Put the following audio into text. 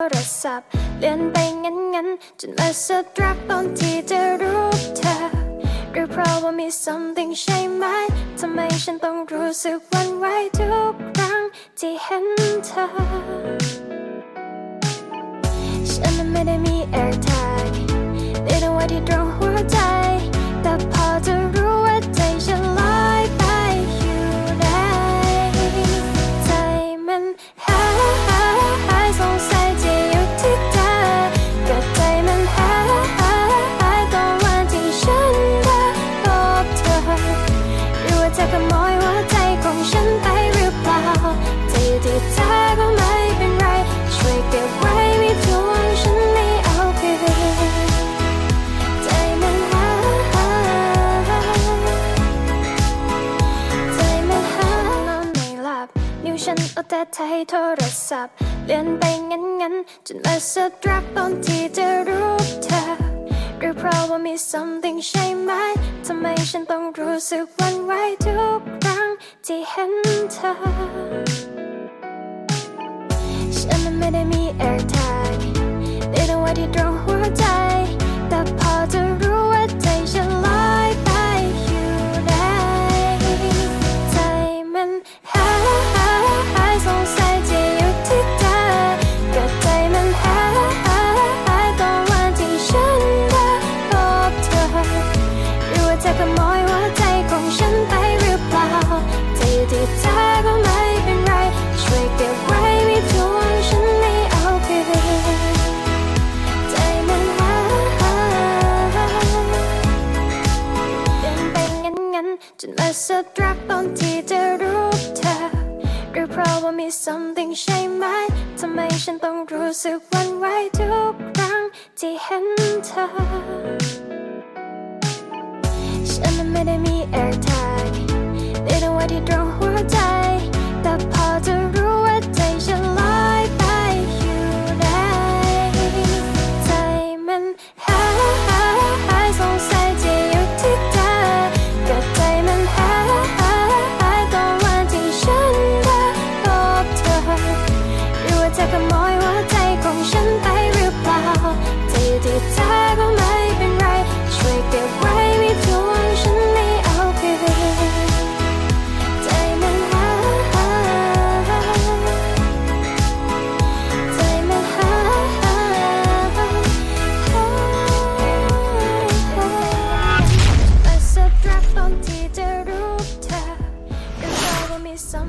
โทรศัพท์เลื่อนไปงั้นงั้นจนมาสะรักตอนที่จะรู้เธอหรือเพราะว่ามี something ใช่ไหมทำไมฉันต้องรู้สึกหวันไหวทุกครั้งที่เห็นเธอ ฉันไม่ได้มี AirTag ไม่ได้ไว้ที่ตรงหัว ใจอยู่เธอก็ไม่เป็นไร ช่วยเก็บไว้ไม่ทวงฉันไม่เอาคืนใจมันหายใจมันหายนอนไม่หลับ นิ้วฉันเอาแต่ไทยโทรศัพท์ เลื่อนไปงั้นงั้นจนมาสะรักตอนที่จะรู้เธอหรือเพราะว่ามี something ใช่ไหมทำไมฉันต้องรู้สึกวันไหวทุกครั้งที่เห็นเธอ ฉัน จนมาสะรักตอนที่จะรู้เธอหรือเพราะว่ามี something ใช่ไหมทำไมฉันต้องรู้สึกหวันไหวทุกครั้งที่เห็นเธอ ฉันไม่ได้มี AirTag ไม่ได้ไว้ที่ตรงหัวใจ